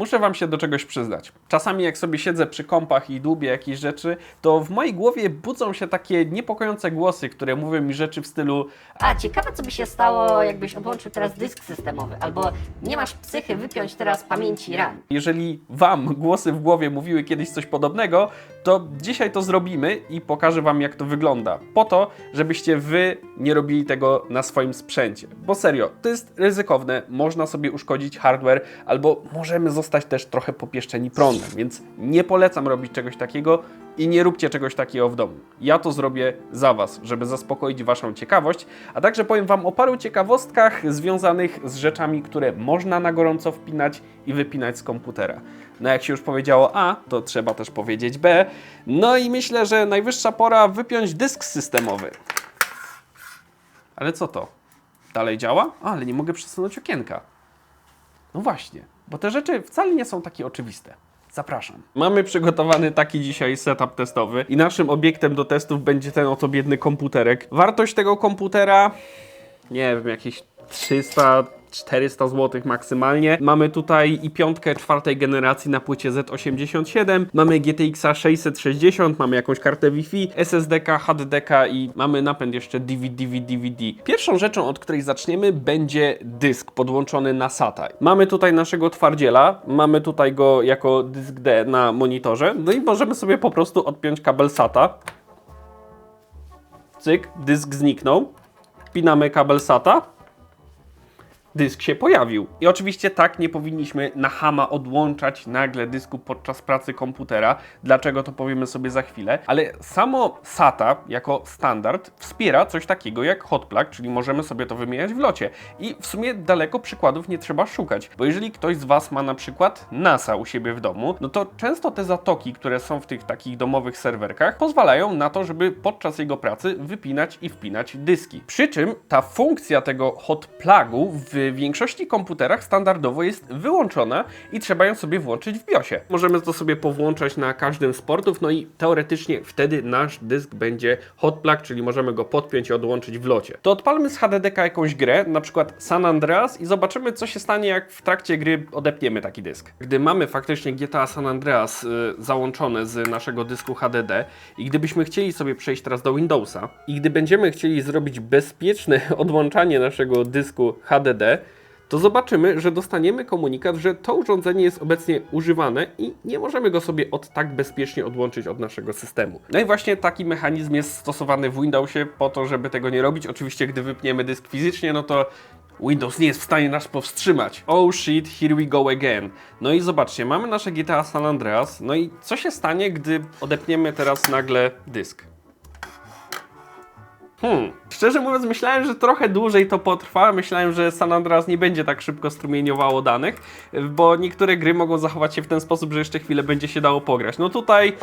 Muszę wam się do czegoś przyznać. Czasami jak sobie siedzę przy kompach i dłubię jakieś rzeczy, to w mojej głowie budzą się takie niepokojące głosy, które mówią mi rzeczy w stylu A ciekawe, co by się stało, jakbyś odłączył teraz dysk systemowy, albo nie masz psychy wypiąć teraz pamięci RAM. Jeżeli Wam głosy w głowie mówiły kiedyś coś podobnego, to dzisiaj to zrobimy i pokażę Wam, jak to wygląda. Po to, żebyście Wy nie robili tego na swoim sprzęcie. Bo serio, to jest ryzykowne, można sobie uszkodzić hardware, albo możemy zostać też trochę popieszczeni prądem, więc nie polecam robić czegoś takiego i nie róbcie czegoś takiego w domu. Ja to zrobię za Was, żeby zaspokoić Waszą ciekawość, a także powiem Wam o paru ciekawostkach związanych z rzeczami, które można na gorąco wpinać i wypinać z komputera. No jak się już powiedziało A, to trzeba też powiedzieć B. No i myślę, że najwyższa pora wypiąć dysk systemowy. Ale co to? Dalej działa? A, ale nie mogę przesunąć okienka. No właśnie, bo te rzeczy wcale nie są takie oczywiste. Zapraszam. Mamy przygotowany taki dzisiaj setup testowy i naszym obiektem do testów będzie ten oto biedny komputerek. Wartość tego komputera, nie wiem, jakieś 300 400 zł maksymalnie. Mamy tutaj i piątkę czwartej generacji na płycie Z87, mamy GTX 660, mamy jakąś kartę Wi-Fi, SSDK, HDDK i mamy napęd jeszcze DVD, DVD, DVD. Pierwszą rzeczą, od której zaczniemy, będzie dysk podłączony na SATA. Mamy tutaj naszego twardziela, mamy tutaj go jako dysk D na monitorze, no i możemy sobie po prostu odpiąć kabel SATA. Cyk, dysk zniknął. Wpinamy kabel SATA dysk się pojawił. I oczywiście tak nie powinniśmy na hama odłączać nagle dysku podczas pracy komputera. Dlaczego to powiemy sobie za chwilę. Ale samo SATA jako standard wspiera coś takiego jak hotplug, czyli możemy sobie to wymieniać w locie. I w sumie daleko przykładów nie trzeba szukać, bo jeżeli ktoś z Was ma na przykład NASA u siebie w domu, no to często te zatoki, które są w tych takich domowych serwerkach, pozwalają na to, żeby podczas jego pracy wypinać i wpinać dyski. Przy czym ta funkcja tego hotplugu w większości komputerach standardowo jest wyłączona i trzeba ją sobie włączyć w BIOSie. Możemy to sobie powłączać na każdym z portów, no i teoretycznie wtedy nasz dysk będzie hotplug, czyli możemy go podpiąć i odłączyć w locie. To odpalmy z HDDK jakąś grę, na przykład San Andreas i zobaczymy co się stanie jak w trakcie gry odepniemy taki dysk. Gdy mamy faktycznie GTA San Andreas y, załączone z naszego dysku HDD i gdybyśmy chcieli sobie przejść teraz do Windowsa i gdy będziemy chcieli zrobić bezpieczne odłączanie naszego dysku HDD, to zobaczymy, że dostaniemy komunikat, że to urządzenie jest obecnie używane i nie możemy go sobie od tak bezpiecznie odłączyć od naszego systemu. No i właśnie taki mechanizm jest stosowany w Windowsie po to, żeby tego nie robić. Oczywiście, gdy wypniemy dysk fizycznie, no to Windows nie jest w stanie nas powstrzymać. Oh shit, here we go again. No i zobaczcie, mamy nasze GTA San Andreas. No i co się stanie, gdy odepniemy teraz nagle dysk? Hmm. Szczerze mówiąc, myślałem, że trochę dłużej to potrwa. Myślałem, że San Andreas nie będzie tak szybko strumieniowało danych, bo niektóre gry mogą zachować się w ten sposób, że jeszcze chwilę będzie się dało pograć. No tutaj,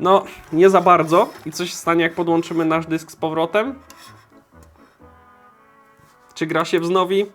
no, nie za bardzo. I co się stanie, jak podłączymy nasz dysk z powrotem? Czy gra się wznowi?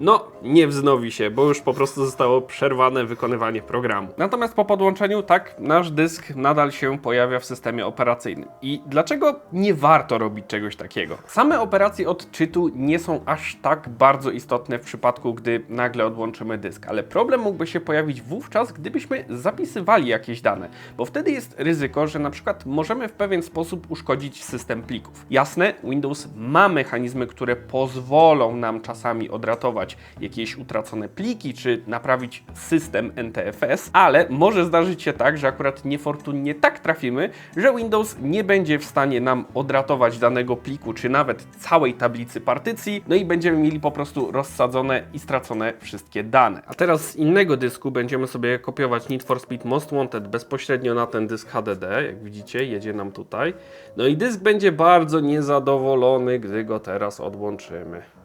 No, nie wznowi się, bo już po prostu zostało przerwane wykonywanie programu. Natomiast po podłączeniu, tak, nasz dysk nadal się pojawia w systemie operacyjnym. I dlaczego nie warto robić czegoś takiego? Same operacje odczytu nie są aż tak bardzo istotne w przypadku, gdy nagle odłączymy dysk, ale problem mógłby się pojawić wówczas, gdybyśmy zapisywali jakieś dane, bo wtedy jest ryzyko, że na przykład możemy w pewien sposób uszkodzić system plików. Jasne, Windows ma mechanizmy, które pozwolą nam czasami odratować jakieś utracone pliki, czy naprawić system NTFS, ale może zdarzyć się tak, że akurat niefortunnie tak trafimy, że Windows nie będzie w stanie nam odratować danego pliku, czy nawet całej tablicy partycji, no i będziemy mieli po prostu rozsadzone i stracone wszystkie dane. A teraz z innego dysku będziemy sobie kopiować Need for Speed Most Wanted bezpośrednio na ten dysk HDD, jak widzicie, jedzie nam tutaj. No i dysk będzie bardzo niezadowolony, gdy go teraz odłączymy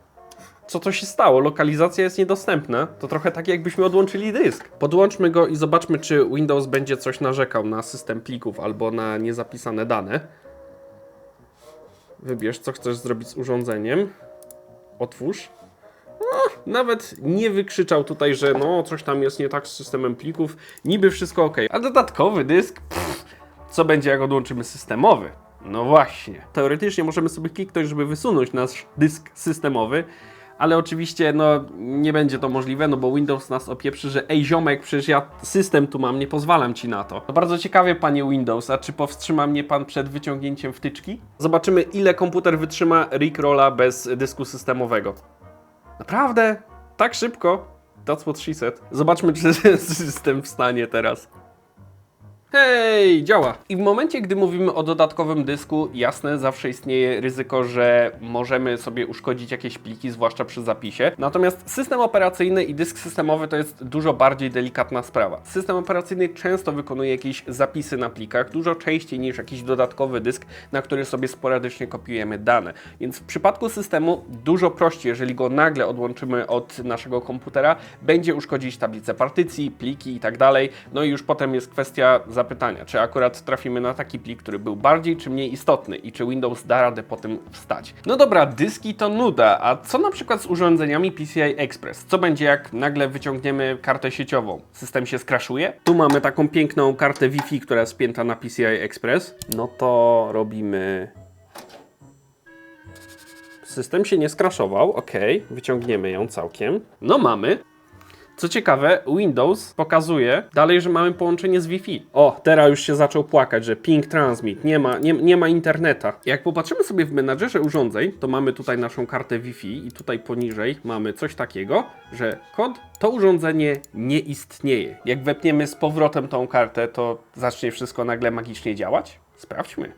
co to się stało? Lokalizacja jest niedostępna. To trochę tak, jakbyśmy odłączyli dysk. Podłączmy go i zobaczmy, czy Windows będzie coś narzekał na system plików albo na niezapisane dane. Wybierz, co chcesz zrobić z urządzeniem. Otwórz. No, nawet nie wykrzyczał tutaj, że no, coś tam jest nie tak z systemem plików. Niby wszystko ok. A dodatkowy dysk? Pff, co będzie, jak odłączymy systemowy? No właśnie. Teoretycznie możemy sobie kliknąć, żeby wysunąć nasz dysk systemowy, ale oczywiście no nie będzie to możliwe, no bo Windows nas opieprzy, że ej ziomek, przecież ja system tu mam, nie pozwalam ci na to. To bardzo ciekawie, panie Windows, a czy powstrzyma mnie pan przed wyciągnięciem wtyczki? Zobaczymy, ile komputer wytrzyma Rickrolla bez dysku systemowego. Naprawdę? Tak szybko? That's what she said. Zobaczmy, czy system wstanie teraz. Hej, działa. I w momencie, gdy mówimy o dodatkowym dysku, jasne, zawsze istnieje ryzyko, że możemy sobie uszkodzić jakieś pliki, zwłaszcza przy zapisie. Natomiast system operacyjny i dysk systemowy to jest dużo bardziej delikatna sprawa. System operacyjny często wykonuje jakieś zapisy na plikach, dużo częściej niż jakiś dodatkowy dysk, na który sobie sporadycznie kopiujemy dane. Więc w przypadku systemu dużo prościej, jeżeli go nagle odłączymy od naszego komputera, będzie uszkodzić tablicę partycji, pliki i tak dalej. No i już potem jest kwestia zapytania, czy akurat trafimy na taki plik, który był bardziej czy mniej istotny i czy Windows da radę po tym wstać. No dobra, dyski to nuda, a co na przykład z urządzeniami PCI Express? Co będzie jak nagle wyciągniemy kartę sieciową? System się skraszuje? Tu mamy taką piękną kartę Wi-Fi, która jest spięta na PCI Express. No to robimy System się nie skraszował, ok, wyciągniemy ją całkiem. No mamy. Co ciekawe, Windows pokazuje dalej, że mamy połączenie z Wi-Fi. O, teraz już się zaczął płakać, że ping transmit, nie ma, nie, nie ma interneta. Jak popatrzymy sobie w menadżerze urządzeń, to mamy tutaj naszą kartę Wi-Fi i tutaj poniżej mamy coś takiego, że kod to urządzenie nie istnieje. Jak wepniemy z powrotem tą kartę, to zacznie wszystko nagle magicznie działać? Sprawdźmy.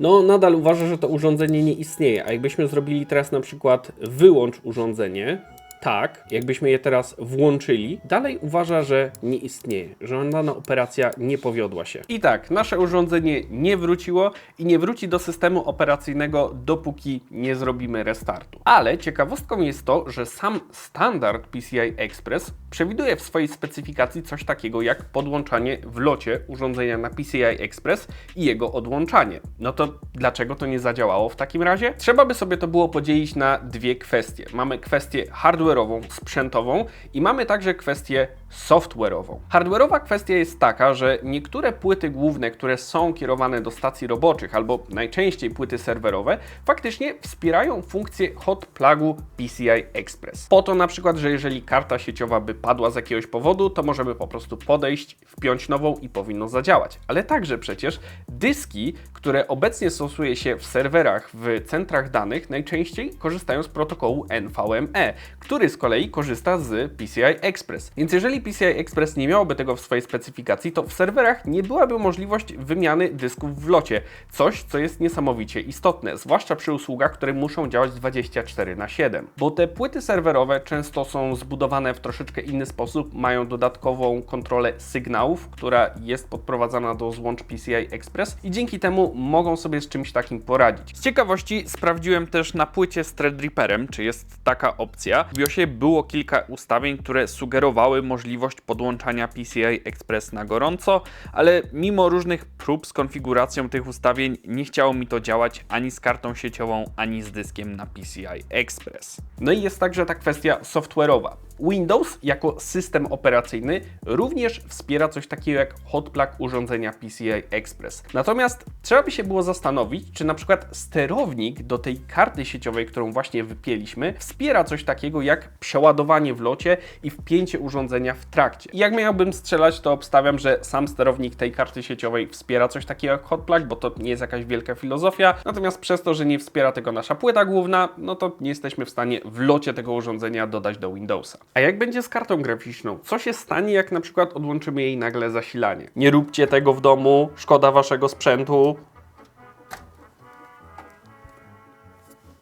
No, nadal uważa, że to urządzenie nie istnieje. A jakbyśmy zrobili teraz na przykład wyłącz urządzenie, tak, jakbyśmy je teraz włączyli, dalej uważa, że nie istnieje, że dana operacja nie powiodła się. I tak, nasze urządzenie nie wróciło i nie wróci do systemu operacyjnego, dopóki nie zrobimy restartu. Ale ciekawostką jest to, że sam standard PCI Express przewiduje w swojej specyfikacji coś takiego jak podłączanie w locie urządzenia na PCI Express i jego odłączanie. No to dlaczego to nie zadziałało w takim razie? Trzeba by sobie to było podzielić na dwie kwestie. Mamy kwestię hardware'ową, sprzętową i mamy także kwestię software'ową. Hardware'owa kwestia jest taka, że niektóre płyty główne, które są kierowane do stacji roboczych albo najczęściej płyty serwerowe, faktycznie wspierają funkcję hot plugu PCI Express. Po to na przykład, że jeżeli karta sieciowa by padła z jakiegoś powodu, to możemy po prostu podejść, wpiąć nową i powinno zadziałać. Ale także przecież dyski, które obecnie stosuje się w serwerach w centrach danych, najczęściej korzystają z protokołu NVMe, który z kolei korzysta z PCI Express. Więc jeżeli PCI Express nie miałoby tego w swojej specyfikacji, to w serwerach nie byłaby możliwość wymiany dysków w locie. Coś, co jest niesamowicie istotne, zwłaszcza przy usługach, które muszą działać 24 na 7. Bo te płyty serwerowe często są zbudowane w troszeczkę inny sposób, mają dodatkową kontrolę sygnałów, która jest podprowadzana do złącz PCI Express i dzięki temu mogą sobie z czymś takim poradzić. Z ciekawości sprawdziłem też na płycie z Threadripperem, czy jest taka opcja. W Było kilka ustawień, które sugerowały możliwość podłączania PCI Express na gorąco, ale mimo różnych prób z konfiguracją tych ustawień nie chciało mi to działać ani z kartą sieciową, ani z dyskiem na PCI Express. No i jest także ta kwestia software'owa. Windows jako system operacyjny również wspiera coś takiego jak hot plug urządzenia PCI Express. Natomiast trzeba by się było zastanowić, czy na przykład sterownik do tej karty sieciowej, którą właśnie wypięliśmy, wspiera coś takiego jak przeładowanie w locie i wpięcie urządzenia w trakcie. Jak miałbym strzelać, to obstawiam, że sam sterownik tej karty sieciowej wspiera coś takiego jak hot plug, bo to nie jest jakaś wielka filozofia. Natomiast przez to, że nie wspiera tego nasza płyta główna, no to nie jesteśmy w stanie w locie tego urządzenia dodać do Windowsa. A jak będzie z kartą graficzną? Co się stanie, jak na przykład odłączymy jej nagle zasilanie? Nie róbcie tego w domu, szkoda waszego sprzętu.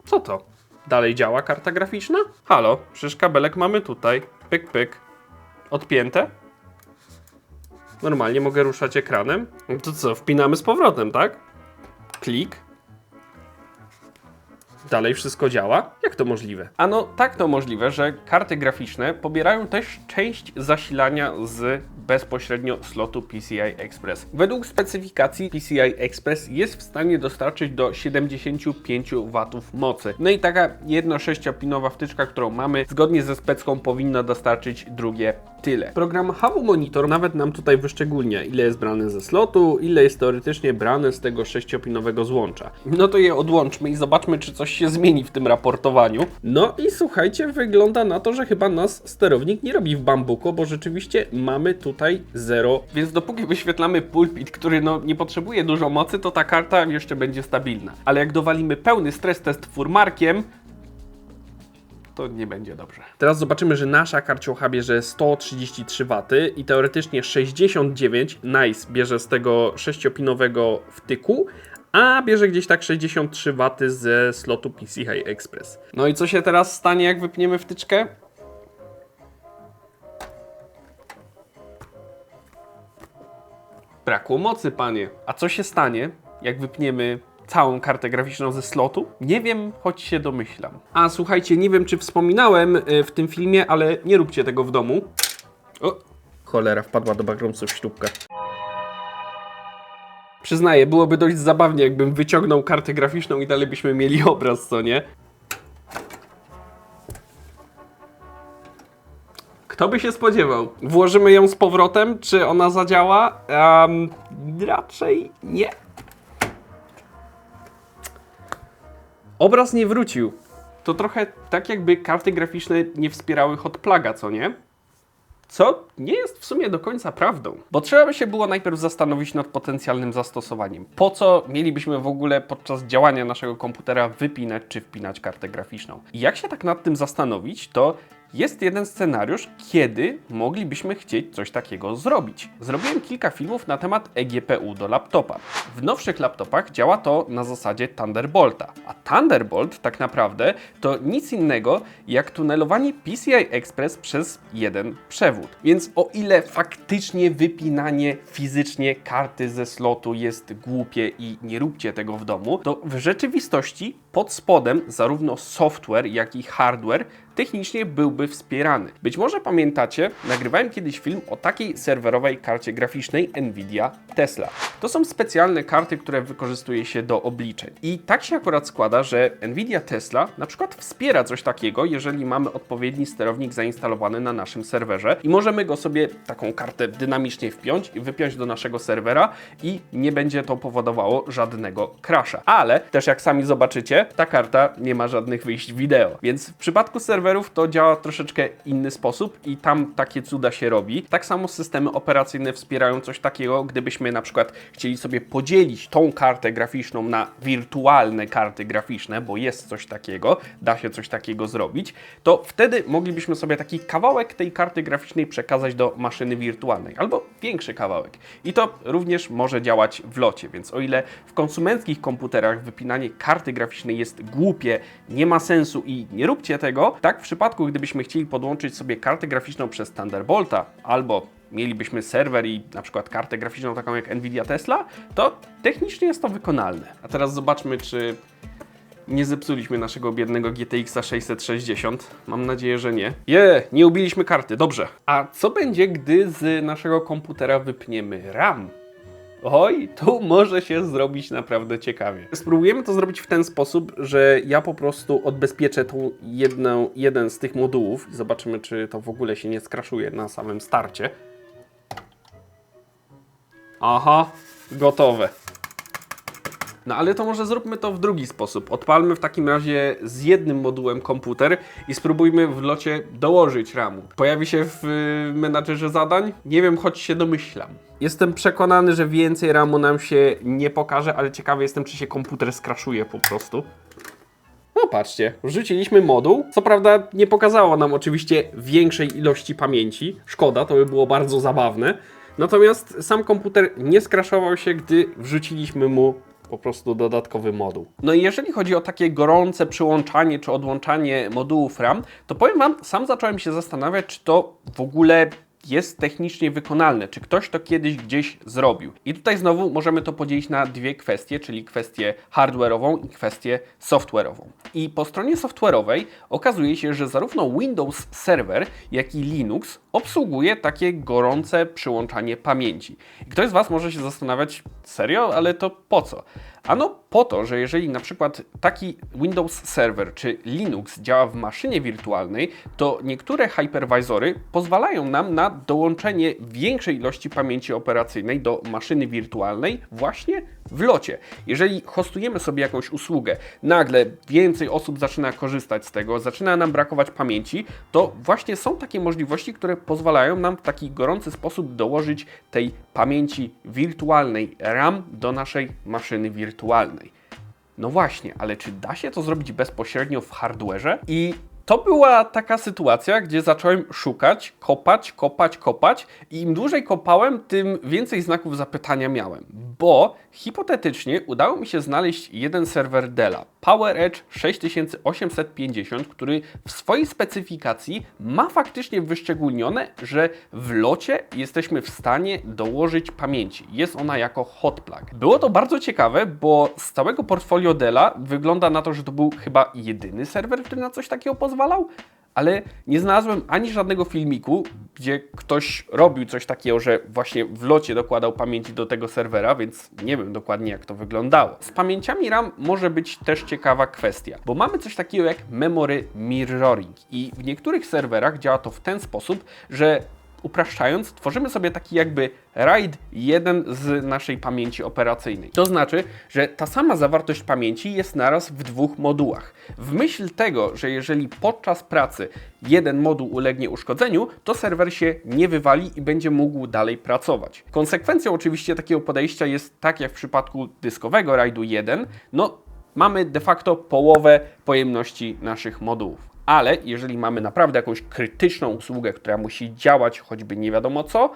Co to? Dalej działa karta graficzna? Halo, przecież kabelek mamy tutaj. Pyk, pyk. Odpięte? Normalnie mogę ruszać ekranem? To co, wpinamy z powrotem, tak? Klik. Dalej wszystko działa? Jak to możliwe? Ano, tak to możliwe, że karty graficzne pobierają też część zasilania z bezpośrednio slotu PCI Express. Według specyfikacji PCI Express jest w stanie dostarczyć do 75 W mocy. No i taka jedna 6-pinowa wtyczka, którą mamy, zgodnie ze specką powinna dostarczyć drugie tyle. Program Havu Monitor nawet nam tutaj wyszczególnia, ile jest brane ze slotu, ile jest teoretycznie brane z tego sześciopinowego złącza. No to je odłączmy i zobaczmy, czy coś się zmieni w tym raportowaniu. No i słuchajcie, wygląda na to, że chyba nas sterownik nie robi w bambuko, bo rzeczywiście mamy tutaj zero. Więc dopóki wyświetlamy pulpit, który no nie potrzebuje dużo mocy, to ta karta jeszcze będzie stabilna. Ale jak dowalimy pełny stres test furmarkiem, to nie będzie dobrze. Teraz zobaczymy, że nasza karciocha bierze 133 W i teoretycznie 69 Nice bierze z tego sześciopinowego wtyku, a bierze gdzieś tak 63 W ze slotu PCI Express. No i co się teraz stanie, jak wypniemy wtyczkę? Brakło mocy, panie. A co się stanie, jak wypniemy całą kartę graficzną ze slotu? Nie wiem, choć się domyślam. A słuchajcie, nie wiem, czy wspominałem y, w tym filmie, ale nie róbcie tego w domu. O, cholera, wpadła do backroomsów śrubka. Przyznaję, byłoby dość zabawnie, jakbym wyciągnął kartę graficzną i dalej byśmy mieli obraz, co nie? Kto by się spodziewał? Włożymy ją z powrotem, czy ona zadziała? Em, raczej nie. Obraz nie wrócił. To trochę tak, jakby karty graficzne nie wspierały hotplaga, co nie? Co nie jest w sumie do końca prawdą, bo trzeba by się było najpierw zastanowić nad potencjalnym zastosowaniem. Po co mielibyśmy w ogóle podczas działania naszego komputera wypinać czy wpinać kartę graficzną? I jak się tak nad tym zastanowić, to jest jeden scenariusz, kiedy moglibyśmy chcieć coś takiego zrobić. Zrobiłem kilka filmów na temat eGPU do laptopa. W nowszych laptopach działa to na zasadzie Thunderbolta, a Thunderbolt tak naprawdę to nic innego jak tunelowanie PCI Express przez jeden przewód. Więc o ile faktycznie wypinanie fizycznie karty ze slotu jest głupie i nie róbcie tego w domu, to w rzeczywistości pod spodem zarówno software, jak i hardware technicznie byłby wspierany. Być może pamiętacie, nagrywałem kiedyś film o takiej serwerowej karcie graficznej Nvidia Tesla. To są specjalne karty, które wykorzystuje się do obliczeń. I tak się akurat składa, że Nvidia Tesla na przykład wspiera coś takiego, jeżeli mamy odpowiedni sterownik zainstalowany na naszym serwerze i możemy go sobie taką kartę dynamicznie wpiąć i wypiąć do naszego serwera i nie będzie to powodowało żadnego crasha. Ale też jak sami zobaczycie, ta karta nie ma żadnych wyjść wideo. Więc w przypadku serwerów to działa troszeczkę inny sposób i tam takie cuda się robi. Tak samo systemy operacyjne wspierają coś takiego, gdybyśmy na przykład chcieli sobie podzielić tą kartę graficzną na wirtualne karty graficzne, bo jest coś takiego, da się coś takiego zrobić, to wtedy moglibyśmy sobie taki kawałek tej karty graficznej przekazać do maszyny wirtualnej, albo większy kawałek. I to również może działać w locie, więc o ile w konsumenckich komputerach wypinanie karty graficznej jest głupie, nie ma sensu i nie róbcie tego, tak w przypadku, gdybyśmy chcieli podłączyć sobie kartę graficzną przez Thunderbolta albo mielibyśmy serwer i na przykład kartę graficzną taką jak Nvidia Tesla, to technicznie jest to wykonalne. A teraz zobaczmy, czy nie zepsuliśmy naszego biednego GTX 660. Mam nadzieję, że nie. Je, nie ubiliśmy karty, dobrze. A co będzie, gdy z naszego komputera wypniemy RAM? Oj, tu może się zrobić naprawdę ciekawie. Spróbujemy to zrobić w ten sposób, że ja po prostu odbezpieczę tą jedną, jeden z tych modułów zobaczymy, czy to w ogóle się nie skraszuje na samym starcie. Aha, gotowe. No ale to może zróbmy to w drugi sposób. Odpalmy w takim razie z jednym modułem komputer i spróbujmy w locie dołożyć RAMu. Pojawi się w y, menadżerze zadań? Nie wiem, choć się domyślam. Jestem przekonany, że więcej RAMu nam się nie pokaże, ale ciekawy jestem, czy się komputer skraszuje po prostu. No patrzcie, wrzuciliśmy moduł. Co prawda nie pokazało nam oczywiście większej ilości pamięci. Szkoda, to by było bardzo zabawne. Natomiast sam komputer nie skraszował się, gdy wrzuciliśmy mu po prostu dodatkowy moduł. No i jeżeli chodzi o takie gorące przyłączanie czy odłączanie modułów RAM, to powiem Wam, sam zacząłem się zastanawiać, czy to w ogóle jest technicznie wykonalne, czy ktoś to kiedyś gdzieś zrobił. I tutaj znowu możemy to podzielić na dwie kwestie, czyli kwestię hardware'ową i kwestię software'ową. I po stronie software'owej okazuje się, że zarówno Windows Server, jak i Linux obsługuje takie gorące przyłączanie pamięci. I ktoś z Was może się zastanawiać, serio, ale to po co? Ano po to, że jeżeli na przykład taki Windows Server czy Linux działa w maszynie wirtualnej, to niektóre hypervisory pozwalają nam na dołączenie większej ilości pamięci operacyjnej do maszyny wirtualnej właśnie w locie. Jeżeli hostujemy sobie jakąś usługę, nagle więcej osób zaczyna korzystać z tego, zaczyna nam brakować pamięci, to właśnie są takie możliwości, które pozwalają nam w taki gorący sposób dołożyć tej pamięci wirtualnej RAM do naszej maszyny wirtualnej. No właśnie, ale czy da się to zrobić bezpośrednio w hardwareze? I to była taka sytuacja, gdzie zacząłem szukać, kopać, kopać, kopać i im dłużej kopałem, tym więcej znaków zapytania miałem, bo hipotetycznie udało mi się znaleźć jeden serwer Della, PowerEdge 6850, który w swojej specyfikacji ma faktycznie wyszczególnione, że w locie jesteśmy w stanie dołożyć pamięci. Jest ona jako hot plug. Było to bardzo ciekawe, bo z całego portfolio Della wygląda na to, że to był chyba jedyny serwer, który na coś takiego pozwalał, ale nie znalazłem ani żadnego filmiku, gdzie ktoś robił coś takiego, że właśnie w locie dokładał pamięci do tego serwera, więc nie wiem dokładnie jak to wyglądało. Z pamięciami RAM może być też ciekawa kwestia, bo mamy coś takiego jak memory mirroring i w niektórych serwerach działa to w ten sposób, że upraszczając, tworzymy sobie taki jakby RAID 1 z naszej pamięci operacyjnej. To znaczy, że ta sama zawartość pamięci jest naraz w dwóch modułach. W myśl tego, że jeżeli podczas pracy jeden moduł ulegnie uszkodzeniu, to serwer się nie wywali i będzie mógł dalej pracować. Konsekwencją oczywiście takiego podejścia jest tak jak w przypadku dyskowego RAIDu 1, no mamy de facto połowę pojemności naszych modułów. Ale jeżeli mamy naprawdę jakąś krytyczną usługę, która musi działać, choćby nie wiadomo co,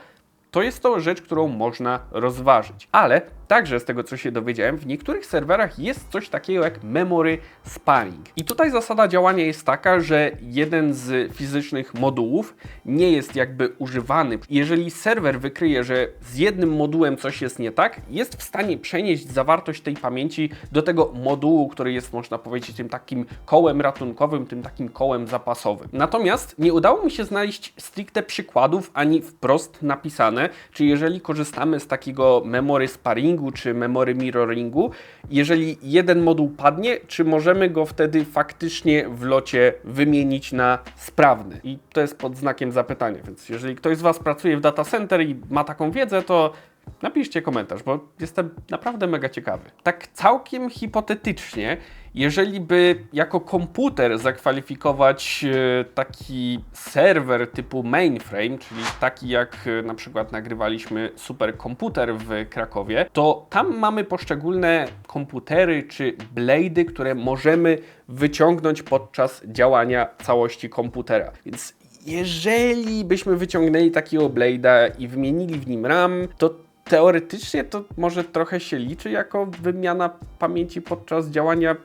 to jest to rzecz, którą można rozważyć. Ale także z tego, co się dowiedziałem, w niektórych serwerach jest coś takiego jak memory spanning. I tutaj zasada działania jest taka, że jeden z fizycznych modułów nie jest jakby używany. Jeżeli serwer wykryje, że z jednym modułem coś jest nie tak, jest w stanie przenieść zawartość tej pamięci do tego modułu, który jest, można powiedzieć, tym takim kołem ratunkowym, tym takim kołem zapasowym. Natomiast nie udało mi się znaleźć stricte przykładów ani wprost napisane, czy jeżeli korzystamy z takiego memory sparingu czy memory mirroringu, jeżeli jeden moduł padnie, czy możemy go wtedy faktycznie w locie wymienić na sprawny? I to jest pod znakiem zapytania, więc jeżeli ktoś z Was pracuje w data center i ma taką wiedzę, to napiszcie komentarz, bo jestem naprawdę mega ciekawy. Tak całkiem hipotetycznie, jeżeli by jako komputer zakwalifikować e, taki serwer typu mainframe, czyli taki jak e, na przykład nagrywaliśmy superkomputer w Krakowie, to tam mamy poszczególne komputery czy blady, które możemy wyciągnąć podczas działania całości komputera. Więc jeżeli byśmy wyciągnęli takiego blade'a i wymienili w nim RAM, to teoretycznie to może trochę się liczy jako wymiana pamięci podczas działania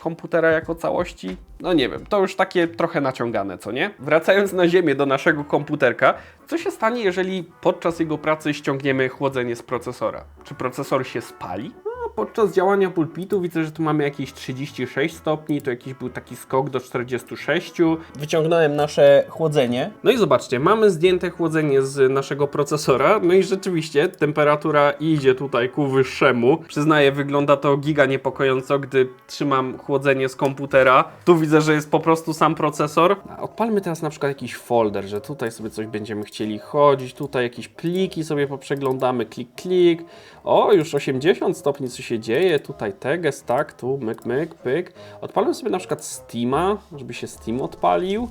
komputera jako całości? No nie wiem, to już takie trochę naciągane, co nie? Wracając na ziemię do naszego komputerka, co się stanie, jeżeli podczas jego pracy ściągniemy chłodzenie z procesora? Czy procesor się spali? Podczas działania pulpitu widzę, że tu mamy jakieś 36 stopni, to jakiś był taki skok do 46. Wyciągnąłem nasze chłodzenie. No i zobaczcie, mamy zdjęte chłodzenie z naszego procesora, no i rzeczywiście temperatura idzie tutaj ku wyższemu. Przyznaję, wygląda to giga niepokojąco, gdy trzymam chłodzenie z komputera. Tu widzę, że jest po prostu sam procesor. Odpalmy teraz na przykład jakiś folder, że tutaj sobie coś będziemy chcieli chodzić, tutaj jakieś pliki sobie poprzeglądamy, klik, klik. O, już 80 stopni, się dzieje, tutaj teges, tak, tu myk, myk, pyk. Odpalmy sobie na przykład Steama, żeby się Steam odpalił.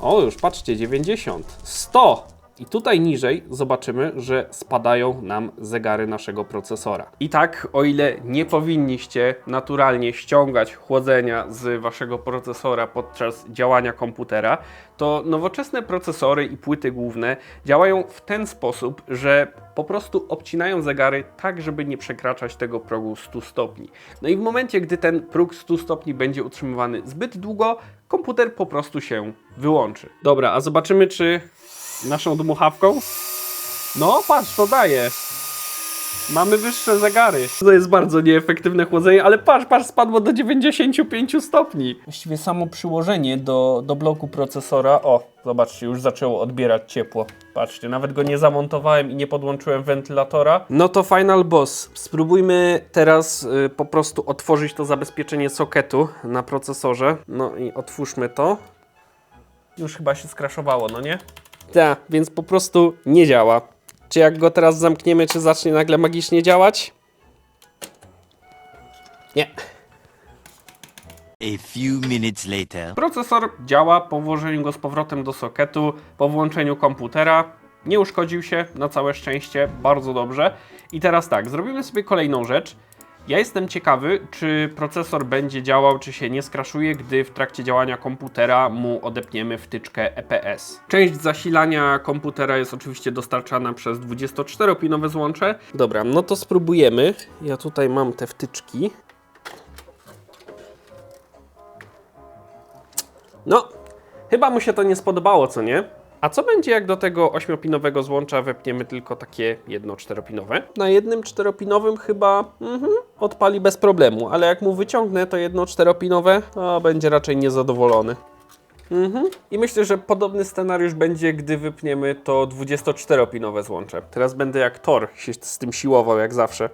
O, już patrzcie, 90, 100. I tutaj niżej zobaczymy, że spadają nam zegary naszego procesora. I tak, o ile nie powinniście naturalnie ściągać chłodzenia z waszego procesora podczas działania komputera, to nowoczesne procesory i płyty główne działają w ten sposób, że po prostu obcinają zegary tak, żeby nie przekraczać tego progu 100 stopni. No i w momencie, gdy ten próg 100 stopni będzie utrzymywany zbyt długo, komputer po prostu się wyłączy. Dobra, a zobaczymy, czy naszą dmuchawką. No, patrz, to daje. Mamy wyższe zegary. To jest bardzo nieefektywne chłodzenie, ale patrz, patrz, spadło do 95 stopni. Właściwie samo przyłożenie do, do bloku procesora, o, zobaczcie, już zaczęło odbierać ciepło. Patrzcie, nawet go nie zamontowałem i nie podłączyłem wentylatora. No to final boss. Spróbujmy teraz y, po prostu otworzyć to zabezpieczenie sokietu na procesorze. No i otwórzmy to. Już chyba się skraszowało, no nie? Tak, więc po prostu nie działa. Czy jak go teraz zamkniemy, czy zacznie nagle magicznie działać? Nie. A few minutes later. Procesor działa po włożeniu go z powrotem do sokietu, po włączeniu komputera. Nie uszkodził się, na całe szczęście, bardzo dobrze. I teraz tak, zrobimy sobie kolejną rzecz. Ja jestem ciekawy, czy procesor będzie działał, czy się nie skraszuje, gdy w trakcie działania komputera mu odepniemy wtyczkę EPS. Część zasilania komputera jest oczywiście dostarczana przez 24-pinowe złącze. Dobra, no to spróbujemy. Ja tutaj mam te wtyczki. No, chyba mu się to nie spodobało, co nie? A co będzie, jak do tego ośmiopinowego złącza wepniemy tylko takie jedno czteropinowe? Na jednym czteropinowym chyba mhm, odpali bez problemu, ale jak mu wyciągnę to jedno czteropinowe, to będzie raczej niezadowolony. Mhm. I myślę, że podobny scenariusz będzie, gdy wypniemy to 24-pinowe złącze. Teraz będę jak Thor się z tym siłował, jak zawsze.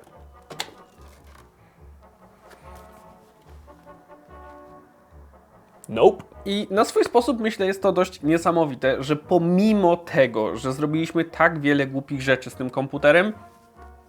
Nope. I na swój sposób myślę, jest to dość niesamowite, że pomimo tego, że zrobiliśmy tak wiele głupich rzeczy z tym komputerem,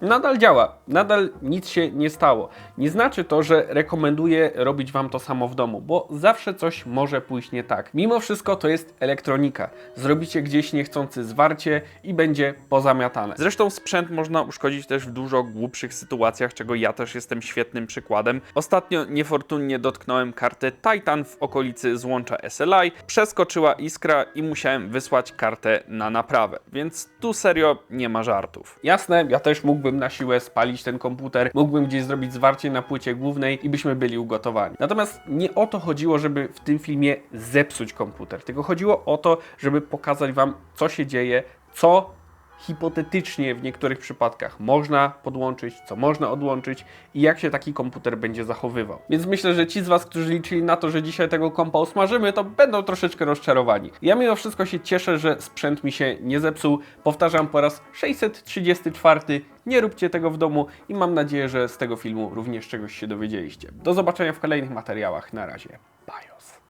nadal działa, nadal nic się nie stało. Nie znaczy to, że rekomenduję robić Wam to samo w domu, bo zawsze coś może pójść nie tak. Mimo wszystko to jest elektronika. Zrobicie gdzieś niechcący zwarcie i będzie pozamiatane. Zresztą sprzęt można uszkodzić też w dużo głupszych sytuacjach, czego ja też jestem świetnym przykładem. Ostatnio niefortunnie dotknąłem kartę Titan w okolicy złącza SLI, przeskoczyła iskra i musiałem wysłać kartę na naprawę, więc tu serio nie ma żartów. Jasne, ja też mógłbym na siłę spalić ten komputer, mógłbym gdzieś zrobić zwarcie na płycie głównej i byśmy byli ugotowani. Natomiast nie o to chodziło, żeby w tym filmie zepsuć komputer, tylko chodziło o to, żeby pokazać Wam, co się dzieje, co hipotetycznie w niektórych przypadkach można podłączyć, co można odłączyć i jak się taki komputer będzie zachowywał. Więc myślę, że ci z Was, którzy liczyli na to, że dzisiaj tego kompa usmażymy, to będą troszeczkę rozczarowani. Ja mimo wszystko się cieszę, że sprzęt mi się nie zepsuł. Powtarzam po raz 634, nie róbcie tego w domu i mam nadzieję, że z tego filmu również czegoś się dowiedzieliście. Do zobaczenia w kolejnych materiałach. Na razie. Bye.